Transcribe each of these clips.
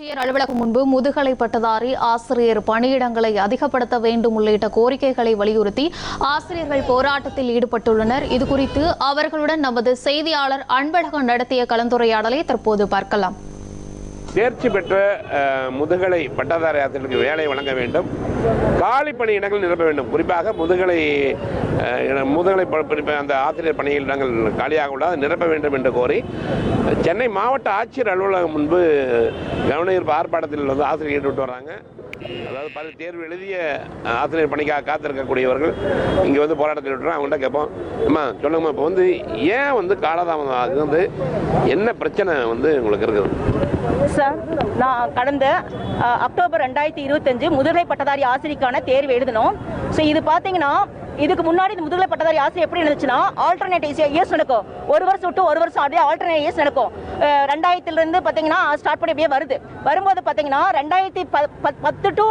ஆட்சியர் அலுவலகம் முன்பு முதுகலை பட்டதாரி ஆசிரியர் பணியிடங்களை அதிகப்படுத்த வேண்டும் உள்ளிட்ட கோரிக்கைகளை வலியுறுத்தி ஆசிரியர்கள் போராட்டத்தில் ஈடுபட்டுள்ளனர். இதுகுறித்து அவர்களுடன் நமது செய்தியாளர் அன்பழகன் நடத்திய கலந்துரையாடலை தற்போது பார்க்கலாம். தேர்ச்சி பெற்ற முதுகலை பட்டதாரி ஆசிரியர்களுக்கு வேலை வழங்க வேண்டும். காலி பணியிடங்கள் நிரப்ப வேண்டும். குறிப்பாக முதுகலை முதுகலை அந்த ஆசிரியர் பணியிடங்கள் காலியாக உள்ளது நிரப்ப வேண்டும் என்று கோரி சென்னை மாவட்ட ஆட்சியர் அலுவலகம் முன்பு கவனஈர்ப்பு ஆர்ப்பாட்டத்தில் வந்து ஆசிரியர் ஈடுபட்டு வராங்க. அதாவது பல தேர்வு எழுதிய ஆசிரியர் பணிக்காக காத்திருக்கக்கூடியவர்கள் இங்கே வந்து போராட்டத்தில் விட்டுறோம் அவங்கள்ட்ட கேட்போம். அம்மா சொல்லுங்கம்மா இப்போ வந்து ஏன் வந்து காலதாமதம் ஆகுது? வந்து என்ன பிரச்சனை வந்து உங்களுக்கு இருக்குது? சார் நான் கடந்த அக்டோபர் ரெண்டாயிரத்தி இருபத்தஞ்சு முதுகலை பட்டதாரி ஆசிரியருக்கான தேர்வு எழுதினோம் ஸோ இது பார்த்தீங்கன்னா இதுக்கு முன்னாடி இந்த முதுகலை பட்டதாரி ஆசிரியர் எப்படி இருந்துச்சுன்னா ஆல்டர்னேட் இயர்ஸ் நடக்கும். ஒரு வருஷம் விட்டு ஒரு வருஷம் அப்படியே ஆல்டர்னேட் இயர்ஸ் நடக்கும். ரெண்டாயிரத்துலேருந்து பார்த்தீங்கன்னா ஸ்டார்ட் பண்ணி அப்படியே வருது. வரும்போது பார்த்தீங்கன்னா ரெண்டாயிரத்தி பத்- பத்து டு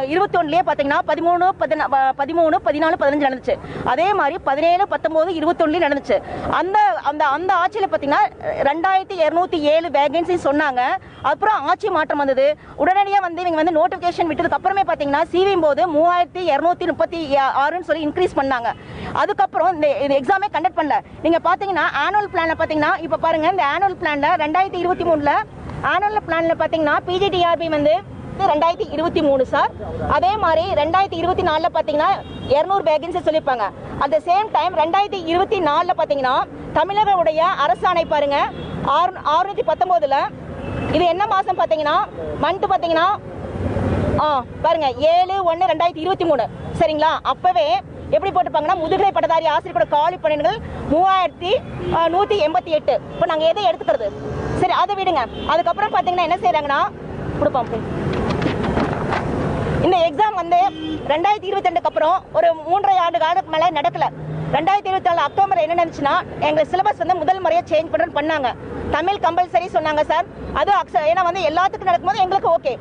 இருபத்தி ஒன்றுலேயே பார்த்தீங்கன்னா பதிமூணு பதினா ப- பதிமூணு பதினாலு பதினஞ்சு நடந்துச்சு. அதே மாதிரி பதினேழு பத்தொம்போது இருபத்தொன்னுலேயும் நடந்துச்சு. அந்த அந்த அந்த ஆட்சியில் பார்த்தீங்கன்னா ரெண்டாயிரத்தி இரநூத்தி ஏழு வேகன்சி சொன்னாங்க. அப்புறம் ஆட்சி மாற்றம் வந்தது. உடனடியாக வந்து இவங்க வந்து நோட்டிஃபிகேஷன் விட்டதுக்கு அப்புறமே பார்த்தீங்கன்னா சிவியும் போது மூவாயிரத்தி இரநூத்தி முப்பத்தி ஆறுன்னு சொல்லி இன்க்ரீஸ் பண்ணாங்க. அதுக்கப்புறம் இந்த இந்த எக்ஸாமே கண்டக்ட் பண்ணல. நீங்கள் பார்த்தீங்கன்னா ஆனுவல் பிளானில் பார்த்தீங்கன்னா இப்போ பாருங்க இந்த ஆனுவல் பிளானில் ரெண்டாயிரத்தி இருபத்தி மூணில் ஆனுவல் பிளானில் பார்த்தீங்கன்னா பிஜிடிஆர்பி வந்து ரெண்டாயிரத்தி இருபத்தி மூணு சார் அதே மாதிரி ரெண்டாயிரத்தி இருபத்தி நாலில் பார்த்தீங்கன்னா இரநூறு வேகன்சி சொல்லியிருப்பாங்க. அட் த சேம் டைம் ரெண்டாயிரத்தி இருபத்தி நாலில் பார்த்தீங்கன்னா தமிழகவுடைய அரசாணை பாருங்க ஆறு அறுநூத்தி பத்தொம்போதில் இது என்ன மாதம் பார்த்தீங்கன்னா மந்த் பார்த்தீங்கன்னா ஆ பாருங்க ஏழு ஒன்று ரெண்டாயிரத்தி இருபத்தி மூணு. சரிங்களா? அப்போவே எப்படி போட்டிருப்பாங்கன்னா முதுகலை பட்டதாரி ஆசிரியரோட காலி பணியிடங்கள் மூவாயிரத்தி நூற்றி எண்பத்தி எட்டு. இப்போ நாங்கள் எதை எடுத்துக்கிறது? சரி அதை விடுங்க. அதுக்கப்புறம் பார்த்தீங்கன்னா என்ன செய்கிறாங்கன்னா கொடுப்போம். போய். இந்த எக்ஸாம் வந்து ரெண்டாயிரத்தி இருபத்தி ரெண்டுக்கு அப்புறம் ஒரு மூன்றரை ஆண்டு காலத்துக்கு மேலே நடக்கல. ரெண்டாயிரத்தி இருபத்தி நாலு அக்டோபர் என்ன நடந்துச்சுன்னா எங்கள் சிலபஸ் வந்து முதல் முறையாக சேஞ்ச் பண்ணுறேன்னு பண்ணாங்க. தமிழ் கம்பல்சரி சொன்னாங்க சார். அது அக்ஷ ஏன்னா வந்து எல்லாத்துக்கும் நடக்கும்போது எங்களுக்கு ஓகே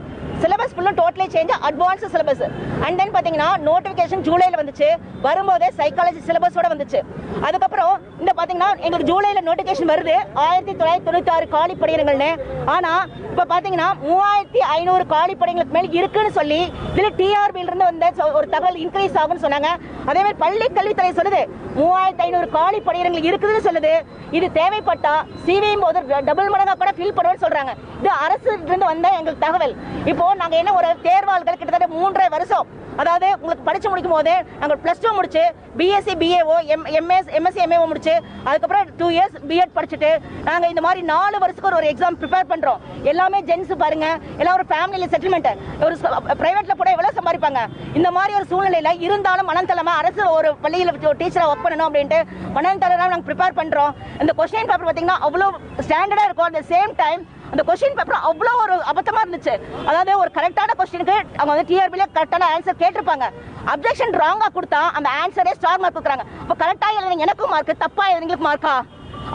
சிலபஸ் ஃபுல்லும் totally change advance syllabus and then பார்த்தீங்கன்னா நோட்டிஃபிகேஷன் ஜூலையில் வந்துச்சு. வரும்போதே சைக்காலஜி சிலபஸோட வந்துச்சு. அதுக்கப்புறம் இந்த பார்த்தீங்கன்னா எங்களுக்கு ஜூலையில் நோட்டிஃபிகேஷன் வருது. ஆயிரத்தி தொள்ளாயிரத்தி தொண்ணூற்றி காலி படிகிறங்கள்னு ஆனால் இப்போ பார்த்தீங்கன்னா மூவாயிரத்தி ஐநூறு காலி படைங்களுக்கு மேல் இருக்குன்னு சொல்லி இதில் டிஆர்பியில இருந்து வந்த ஒரு தகவல் இன்க்ரீஸ் ஆகும்னு சொன்னாங்க. அதே மாதிரி பள்ளி கல்வித்துறை சொல்லுது மூவாயிரத்தி ஐநூறு காலி பணியிடங்கள் இருக்குதுன்னு சொல்லுது. இது தேவைப்பட்டா சிவிஎம் போது டபுள் மடங்காக கூட ஃபில் பண்ணுவேன்னு சொல்கிறாங்க இது அரசு இருந்து வந்த எங்களுக்கு தகவல். இப்போ நாங்க என்ன ஒரு தேர்வாள்கள் கிட்டத்தட்ட மூன்றரை வருஷம். அதாவது உங்களுக்கு படிச்சு முடிக்கும் போது நாங்கள் ப்ளஸ் டூ முடிச்சு பிஎஸ்சி பிஏஓ எம் எம்எஸ் எம்எஸ்சி எம்ஏஓ முடிச்சு அதுக்கப்புறம் டூ இயர்ஸ் பிஎட் படிச்சுட்டு நாங்கள் இந்த மாதிரி நாலு வருஷத்துக்கு ஒரு எக்ஸாம் ப்ரிப்பேர் பண்ணுறோம் எல்லாமே ஜென்ஸ் பாருங்க. எல்லாம் ஒரு ஃபேமிலியில் செட்டில்மெண்ட் ஒரு ப்ரைவேட்டில் கூட எவ்வளோ சம்பாதிப்பாங்க? இந்த மாதிரி ஒரு சூழ்நிலையில இருந்தாலும் மனம் அரசு ஒரு பள்ளியில் டீச்சராக ஒர்க் பண்ணணும் அப்படின்ட்டு மனம் நாங்கள் ப்ரிப்பேர் பண்ணுறோம் இந்த கொஸ்டின் பேப்பர் பார்த்தீங்கன்னா அவ்வளோ ஸ்டாண்டர்டாக இருக்கும். அட் சேம் டைம் அந்த கொஸ்டின் பேப்பர் அவ்வளோ ஒரு அபத்தமாக இருந்துச்சு. அதாவது ஒரு கரெக்டான கொஸ்டினுக்கு அவங்க வந்து டிஆர்பியில் கரெக்டான ஆன்சர் கேட்டிருப்பாங்க. அப்ஜெக்ஷன் ராங்காக கொடுத்தா அந்த ஆன்சரே ஸ்டார் மார்க் கொடுக்குறாங்க. இப்போ கரெக்டாக எழுதுங்க எனக்கும் மார்க் தப்பாக எழுதுங்களுக்கு மார்க்கா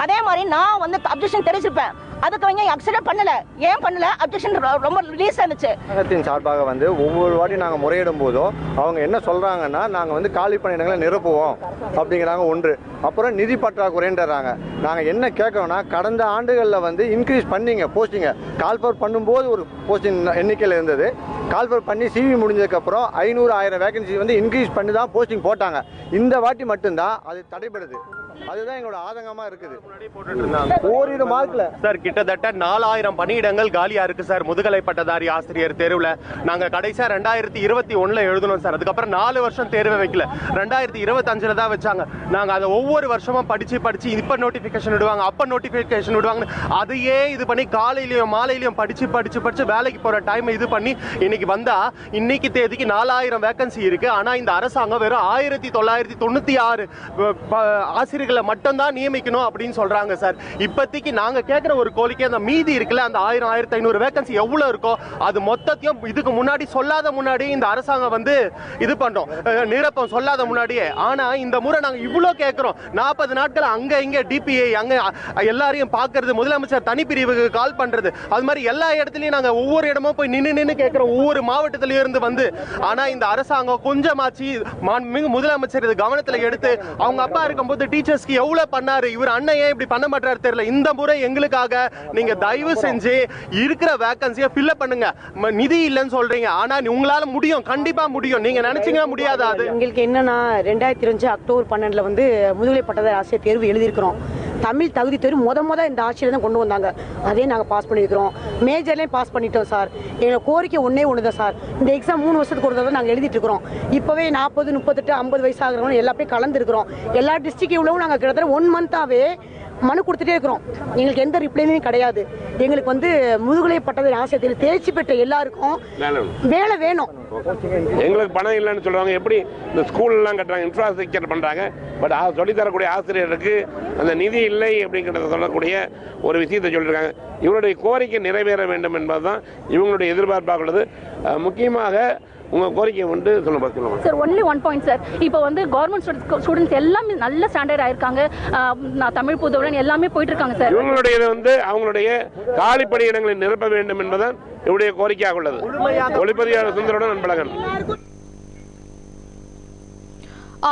அதே மாதிரி நான் வந்து அப்ஜெக்ஷன் தெரிஞ்சிருப்பேன். அதுக்கு அவங்க அக்செப்ட் பண்ணல. ஏன் பண்ணல? அப்ஜெக்ஷன் ரொம்ப ரிலீஸ் ஆனிச்சு சங்கத்தின் சார்பாக வந்து ஒவ்வொரு வாட்டி நாங்கள் முறையிடும் போதும் அவங்க என்ன சொல்கிறாங்கன்னா நாங்கள் வந்து காலி பணியிடங்களை நிரப்புவோம் அப்படிங்கிறாங்க ஒன்று. அப்புறம் நிதி பற்றாக்குறைன்றாங்க. நாங்கள் என்ன கேட்குறோம்னா கடந்த ஆண்டுகளில் வந்து இன்க்ரீஸ் பண்ணிங்க போஸ்டிங்கை கால்ஃபர் பண்ணும்போது ஒரு போஸ்டிங் எண்ணிக்கையில் இருந்தது. கால்ஃபர் பண்ணி சிவி முடிஞ்சதுக்கப்புறம் ஐநூறு ஆயிரம் வேகன்சி வந்து இன்க்ரீஸ் பண்ணி தான் போஸ்டிங் போட்டாங்க. இந்த வாட்டி மட்டும்தான் அது தடைபடுது. அதுதான் எங்களோட ஆதங்கமாக இருக்குது. ஓரிரு மார்க்ல. சார் கிட்டத்தட்ட நாலாயிரம் பணியிடங்கள் காலியா இருக்கு சார். முதுகலை பட்டதாரி ஆசிரியர் தேர்வுல. நாங்க கடைசியா ரெண்டாயிரத்தி இருபத்தி ஒண்ணுல எழுதணும் சார். அதுக்கப்புறம் நாலு வருஷம் தேர்வை வைக்கல. ரெண்டாயிரத்தி இருபத்தஞ்சுல தான் வச்சாங்க. நாங்க அதை ஒவ்வொரு வருஷமும் படிச்சு படிச்சு இப்ப நோட்டிபிகேஷன் விடுவாங்க அப்ப நோட்டிபிகேஷன் விடுவாங்க அதையே இது பண்ணி காலையிலயும் மாலையிலயும் படிச்சு படிச்சு படிச்சு வேலைக்கு போற டைம் இது பண்ணி இன்னைக்கு வந்தா இன்னைக்கு தேதிக்கு நாலாயிரம் வேகன்சி இருக்கு. ஆனா இந்த அரசாங்கம் வெறும் ஆயிரத்தி தொள்ளாயிரத்தி தொண்ணூற்றி ஆறு ஆசிரியர்களை மட்டும்தான் நியமிக்கணும் அப்படின்னு சொல்கிறாங்க சார். இப்போதைக்கு நாங்கள் கேட்குற ஒரு கோரிக்கை அந்த மீதி இருக்குல்ல அந்த ஆயிரம் ஆயிரத்தி ஐநூறு வேகன்சி எவ்வளோ இருக்கோ அது மொத்தத்தையும் இதுக்கு முன்னாடி சொல்லாத முன்னாடி இந்த அரசாங்கம் வந்து இது பண்ணுறோம் நிரப்பம் சொல்லாத முன்னாடியே. ஆனால் இந்த முறை நாங்கள் இவ்வளோ கேட்குறோம். நாற்பது நாட்கள் அங்கே இங்கே டிபிஐ அங்கே எல்லாரையும் பார்க்கறது முதலமைச்சர் தனிப்பிரிவுக்கு கால் பண்ணுறது அது மாதிரி எல்லா இடத்துலையும் நாங்கள் ஒவ்வொரு இடமும் போய் நின்று நின்று கேட்குறோம். ஒவ்வொரு மாவட்டத்தில இருந்து வந்து. ஆனால் இந்த அரசாங்கம் கொஞ்சமாச்சு முதலமைச்சர் இது கவனத்துல எடுத்து அவங்க அப்பா இருக்கும்போது டீச்சர்ஸ்க்கு எவ்வளவு பண்ணாரு? இவர் அண்ணன் ஏன் இப்படி பண்ண மாட்டாரு தெரியல. இந்த முறை எங்களுக்காக நீங்க தயவு செஞ்சு இருக்கிற வேகன்சியை ஃபில்அப் பண்ணுங்க. நிதி இல்லைன்னு சொல்றீங்க. ஆனா உங்களால முடியும். கண்டிப்பா முடியும். நீங்க நினைச்சீங்கன்னா முடியாது அது? எங்களுக்கு என்னன்னா ரெண்டாயிரத்தி இருபஞ்சு அக்டோபர் பன்னெண்டுல வந்து முதுகலை பட்டதாரி ஆசிரியர் தேர்வு எழுதியிருக்கிறோம். தமிழ் தகுதி தேர்வு முத முத இந்த ஆட்சியில் தான் கொண்டு வந்தாங்க. அதே நாங்கள் பாஸ் பண்ணியிருக்கிறோம். மேஜர்லேயும் பாஸ் பண்ணிட்டோம் சார் எங்கள் கோரிக்கை ஒன்றே ஒன்று தான் சார் இந்த எக்ஸாம் மூணு வருஷத்துக்கு ஒரு தடவை நாங்கள் எழுதிட்டு இருக்கிறோம் இப்போவே நாற்பது முப்பத்தெட்டு ஐம்பது வயசு ஆகிறவங்க எல்லாத்தையும் கலந்துருக்கிறோம். எல்லா டிஸ்ட்ரிக்ட் இவ்வளவும் நாங்கள் கிட்டத்தட்ட ஒன் மந்த்தாகவே மனு கொடுத்துட்டே இருக்கிறோம். எங்களுக்கு எந்த ரிப்ளையுமே கிடையாது. எங்களுக்கு வந்து முதுகலை பட்டதாரி ஆசிரியர் தேர்ச்சி பெற்ற எல்லாருக்கும் வேலை வேணும். எங்களுக்கு பணம் இல்லைன்னு சொல்லுவாங்க எப்படி இந்த ஸ்கூல்லாம் கட்டுறாங்க இன்ஃப்ராஸ்ட்ரக்சர் பண்ணுறாங்க பட் சொல்லித் தரக்கூடிய ஆசிரியருக்கு அந்த நிதி இல்லை அப்படிங்கிறத சொல்லக்கூடிய ஒரு விஷயத்தை சொல்லியிருக்காங்க. இவருடைய கோரிக்கை நிறைவேற வேண்டும் என்பதுதான் இவங்களுடைய எதிர்பார்ப்பாக உள்ளது. முக்கியமாக உங்கள் கோரிக்கை வந்து சொல்லுங்க சொல்லுங்க. Sir only one point sir இப்போ வந்து கவர்மெண்ட் ஸ்டூடெண்ட்ஸ் எல்லாமே நல்ல ஸ்டாண்டர்ட் ஆயிருக்காங்க. நான் தமிழ் புதுவுடன் எல்லாமே போயிட்டு இருக்காங்க சார் இவங்களுடைய இது வந்து அவங்களுடைய காலி பணியிடங்களை நிரப்ப வேண்டும் என்பதுதான் இவருடைய கோரிக்கையாக உள்ளது. ஒளிப்பதிவாளர் சுந்தருடன் அன்பழகன்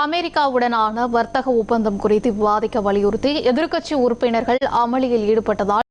அமெரிக்காவுடனான வர்த்தக ஒப்பந்தம் குறித்து விவாதிக்க வலியுறுத்தி எதிர்க்கட்சி உறுப்பினர்கள் அமளியில் ஈடுபட்டதால்